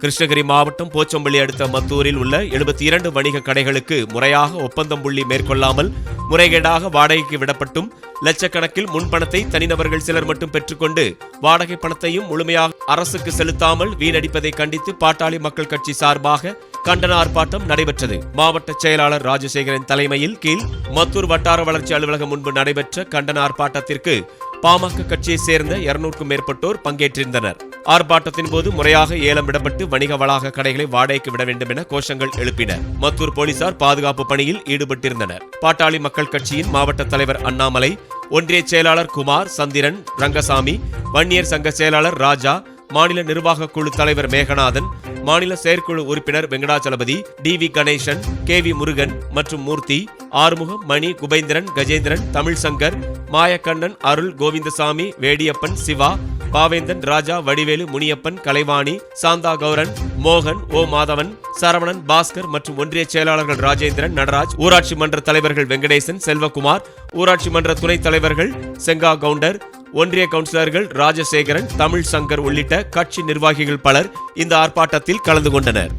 கிருஷ்ணகிரி மாவட்டம் போச்சம்பள்ளி அடுத்த மத்தூரில் உள்ள எழுபத்தி இரண்டு வணிக கடைகளுக்கு முறையாக ஒப்பந்தம் புள்ளி மேற்கொள்ளாமல் முறைகேடாக வாடகைக்கு விடப்பட்டும். லட்சக்கணக்கில் முன்பணத்தை தனிநபர்கள் சிலர் மட்டும் பெற்றுக்கொண்டு வாடகை பணத்தையும் முழுமையாக அரசுக்கு செலுத்தாமல் வீணடிப்பதை கண்டித்து பாட்டாளி மக்கள் கட்சி சார்பாக கண்டன ஆர்ப்பாட்டம் நடைபெற்றது. மாவட்ட செயலாளர் ராஜசேகரன் தலைமையில் கீழ் மத்தூர் வட்டார வளர்ச்சி அலுவலகம் முன்பு நடைபெற்ற கண்டன ஆர்ப்பாட்டத்திற்கு பாமக கட்சியை சேர்ந்த இருநூறுக்கும் மேற்பட்டோர் பங்கேற்றிருந்தனர். ஆர்ப்பாட்டத்தின் போது முறையாக ஏலம் விடப்பட்டு வணிக வளாக கடைகளை வாடகைக்கு விட வேண்டும் என கோஷங்கள் எழுப்பினர் மத்தூர் போலீசார் பாதுகாப்பு பணியில் ஈடுபட்டிருந்தனர். பாட்டாளி மக்கள் கட்சியின் மாவட்ட தலைவர் அண்ணாமலை ஒன்றிய செயலாளர் குமார் சந்திரன் ரங்கசாமி வன்னியர் சங்க செயலாளர் ராஜா மாநில நிர்வாக குழு தலைவர் மேகநாதன் மாநில செயற்குழு உறுப்பினர் Venkatachalapathy T V Ganesan K V Murugan மற்றும் மூர்த்தி ஆறுமுகம் மணி குபேந்திரன் கஜேந்திரன் தமிழ்சங்கர் மாயக்கண்ணன் அருள் கோவிந்தசாமி வேடியப்பன் சிவா பாவேந்தன் ராஜா வடிவேலு முனியப்பன் கலைவாணி சாந்தா கௌரன் மோகன் ஓ மாதவன் சரவணன் பாஸ்கர் மற்றும் ஒன்றிய செயலாளர்கள் ராஜேந்திரன் நடராஜ் ஊராட்சி மன்ற தலைவர்கள் வெங்கடேசன் செல்வகுமார் ஊராட்சி மன்ற துணைத் தலைவர்கள் செங்கா கவுண்டர் ஒன்றிய கவுன்சிலர்கள் ராஜசேகரன் தமிழ் சங்கர் உள்ளிட்ட கட்சி நிர்வாகிகள் பலர் இந்த ஆர்ப்பாட்டத்தில் கலந்து கொண்டனர்.